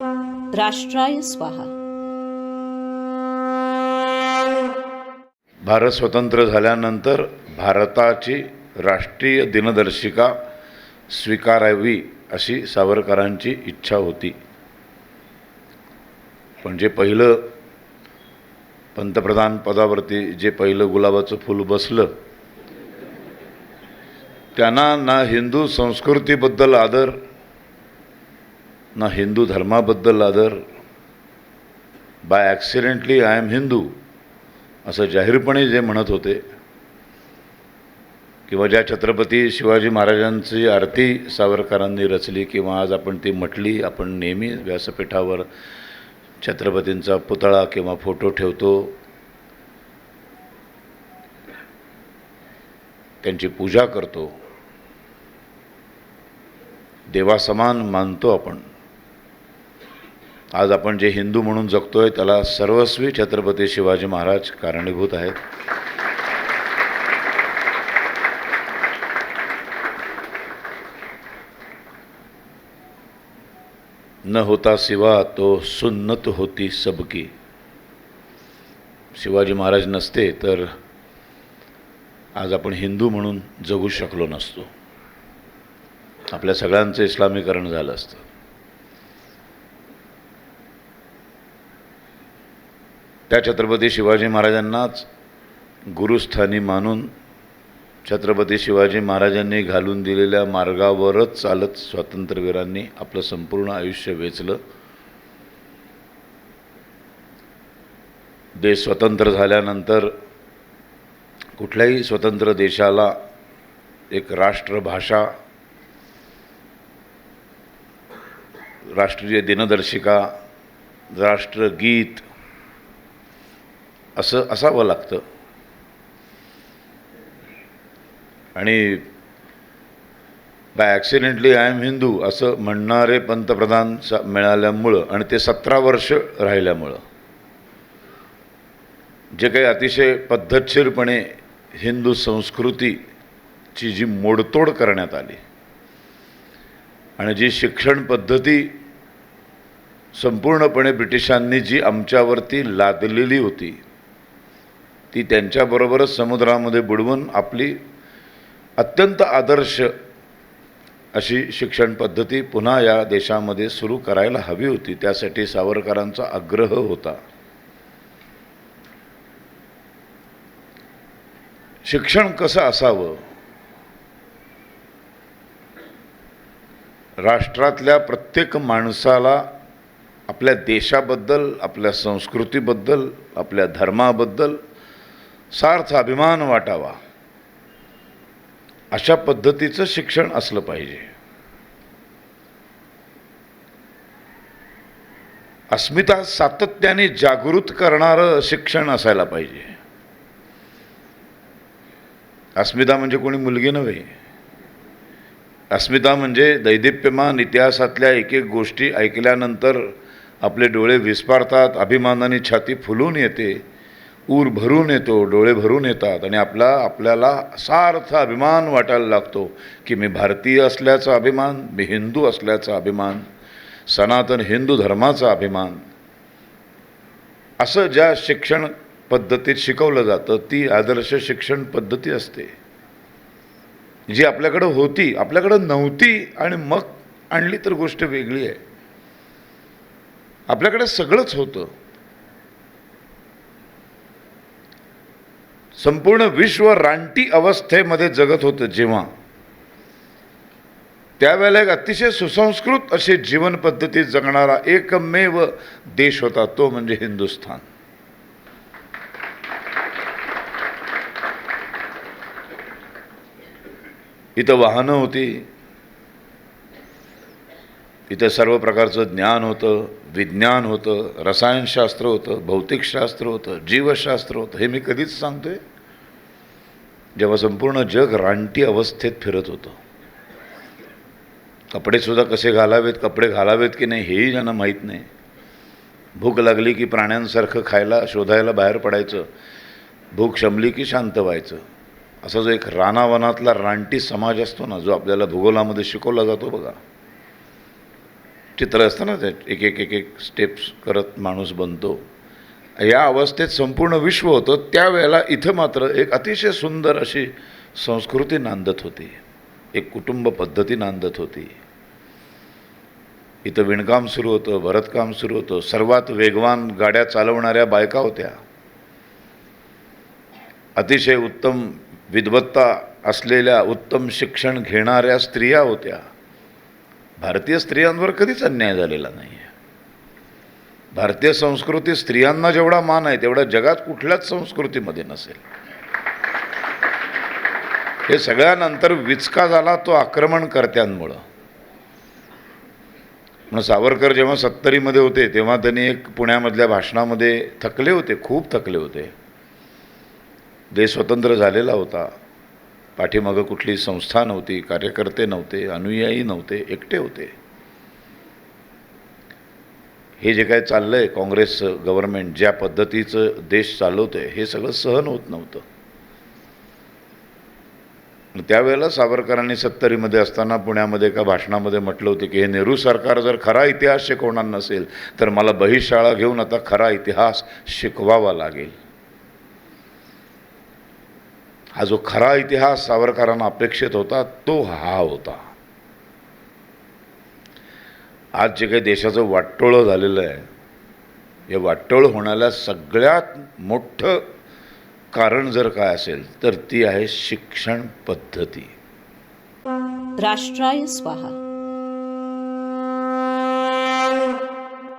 राष्ट्राय स्वाहा. भारत स्वतंत्र झाल्यानंतर भारताची राष्ट्रीय दिनदर्शिका स्वीकारावी अशी सावरकरांची इच्छा होती. पण जे पहिलं पंतप्रधान पदावरती जे पहिलं गुलाबाचं फूल बसलं त्यांना ना हिंदू संस्कृतीबद्दल आदर ना हिंदू धर्माबद्दल आदर. By accidentally I am Hindu असं जाहीरपणे जे म्हणत होते. किंवा ज्या छत्रपती शिवाजी महाराजांची आरती सावरकरांनी रचली किंवा आज आपण ती म्हटली आपण नेहमी व्यासपीठावर छत्रपतींचा पुतळा किंवा फोटो ठेवतो. त्यांची पूजा करतो. देवासमान मानतो आपण. आज आपण जे हिंदू म्हणून जगतोय त्याला सर्वस्वी छत्रपती शिवाजी महाराज कारणीभूत आहेत. न होता सिवा तो सुन्नत होती सबकी. शिवाजी महाराज नसते तर आज आपण हिंदू म्हणून जगू शकलो नसतो. आपल्या सगळ्यांचं इस्लामीकरण झालं असतं. त्या छत्रपती शिवाजी महाराजांनाच गुरुस्थानी मानून छत्रपती शिवाजी महाराजांनी घालून दिलेल्या मार्गावरच चालत स्वातंत्र्यवीरांनी आपलं संपूर्ण आयुष्य वेचलं. देश स्वतंत्र झाल्यानंतर कुठल्याही स्वतंत्र देशाला एक राष्ट्रभाषा राष्ट्रीय दिनदर्शिका राष्ट्रगीत असं असावं लागतं. आणि by accidentally I am Hindu असं म्हणणारे पंतप्रधान स- मिळाल्यामुळं आणि ते सतरा वर्ष राहिल्यामुळं. जे काही अतिशय पद्धतशीरपणे हिंदू संस्कृतीची जी मोडतोड करण्यात आली आणि जी शिक्षण पद्धती संपूर्णपणे ब्रिटिशांनी जी आमच्यावरती लादलेली होती ती त्यांच्याबरोबरच समुद्रामध्ये बुडवून आपली अत्यंत आदर्श अशी शिक्षण पद्धती पुन्हा या देशामध्ये सुरू करायला हवी होती. त्यासाठी सावरकरांचा आग्रह होता. शिक्षण कसं असावं? राष्ट्रातल्या प्रत्येक माणसाला आपल्या देशाबद्दल आपल्या संस्कृतीबद्दल आपल्या धर्माबद्दल सार्थ अभिमान वाटावा. अशा पद्धतीचं शिक्षण असलं पाहिजे. अस्मिता सातत्याने जागृत करणारं शिक्षण असायला पाहिजे. अस्मिता म्हणजे कोणी मुलगी नव्हे. अस्मिता म्हणजे दैदिप्यमान इतिहासातल्या एक एक गोष्टी ऐकल्यानंतर आपले डोळे विस्पारतात अभिमानाने छाती फुलून येते ऊर भरून येतो डोळे भरून येतात आणि आपला आपल्याला सार्थ अभिमान वाटायला लागतो की मी भारतीय असल्याचा अभिमान मी हिंदू असल्याचा अभिमान सनातन हिंदू धर्माचा अभिमान. असं ज्या शिक्षण पद्धतीत शिकवलं जातं ती आदर्श शिक्षण पद्धती असते. जी आपल्याकडं होती आपल्याकडं नव्हती आणि मग आणली तर गोष्ट वेगळी आहे. आपल्याकडे सगळंच होतं. संपूर्ण विश्व रानटी अवस्थेमध्ये जगत होतं जेव्हा. त्यावेळेला एक अतिशय सुसंस्कृत अशी जीवनपद्धती जगणारा एकमेव देश होता तो म्हणजे हिंदुस्थान. इथं वाहनं होती इथं सर्व प्रकारचं ज्ञान होतं विज्ञान होतं रसायनशास्त्र होतं भौतिकशास्त्र होतं जीवशास्त्र होतं हे मी कधीच सांगतोय? जेव्हा संपूर्ण जग रानटी अवस्थेत फिरत होतं. कपडेसुद्धा कसे घालावेत कपडे घालावेत की नाही हेही ज्यांना माहीत नाही. भूक लागली की प्राण्यांसारखं खायला शोधायला बाहेर पडायचं. भूक शमली की शांत व्हायचं. असा जो एक रानावनातला रानटी समाज असतो ना जो आपल्याला भूगोलामध्ये शिकवला जातो बघा. चित्र असतं ना एक एक एक एक स्टेप्स करत माणूस बनतो. या अवस्थेत संपूर्ण विश्व होतं. त्यावेळेला इथं मात्र एक अतिशय सुंदर अशी संस्कृती नांदत होती. एक कुटुंब पद्धती नांदत होती. इथं विणकाम सुरू होतं भरतकाम सुरू होतं. सर्वात वेगवान गाड्या चालवणाऱ्या बायका होत्या. अतिशय उत्तम विद्वत्ता असलेल्या उत्तम शिक्षण घेणाऱ्या स्त्रिया होत्या. भारतीय स्त्रियांवर कधीच अन्याय झालेला नाही आहे भारतीय संस्कृती स्त्रियांना जेवढा मान आहे तेवढा जगात कुठल्याच संस्कृतीमध्ये नसेल. हे सगळ्यानंतर विचका झाला तो आक्रमणकर्त्यांमुळं. म्हणून सावरकर जेव्हा सत्तरीमध्ये होते तेव्हा त्यांनी एक पुण्यामधल्या भाषणामध्ये थकले होते खूप थकले होते. देश स्वतंत्र झालेला होता. पाठीमागं कुठली संस्था नव्हती कार्यकर्ते नव्हते अनुयायी नव्हते एकटे होते. हे जे काय चाललं आहे काँग्रेसचं गव्हर्नमेंट ज्या पद्धतीचं देश चालवतं आहे हे सगळं सहन होत नव्हतं. त्यावेळेला सावरकरांनी सत्तरीमध्ये असताना पुण्यामध्ये एका भाषणामध्ये म्हटलं होतं की हे नेहरू सरकार जर खरा इतिहास शिकवणार नसेल तर मला बहिशाळा घेऊन आता खरा इतिहास शिकवावा लागेल. हा जो खरा इतिहास सावरकरांना अपेक्षित होता तो हा होता. आज जे काही देशाचं वाटोळं झालेलं आहे हे वाटोळ होण्याला सगळ्यात मोठं कारण जर काय असेल तर ती आहे शिक्षण पद्धती. राष्ट्राय स्वाहा.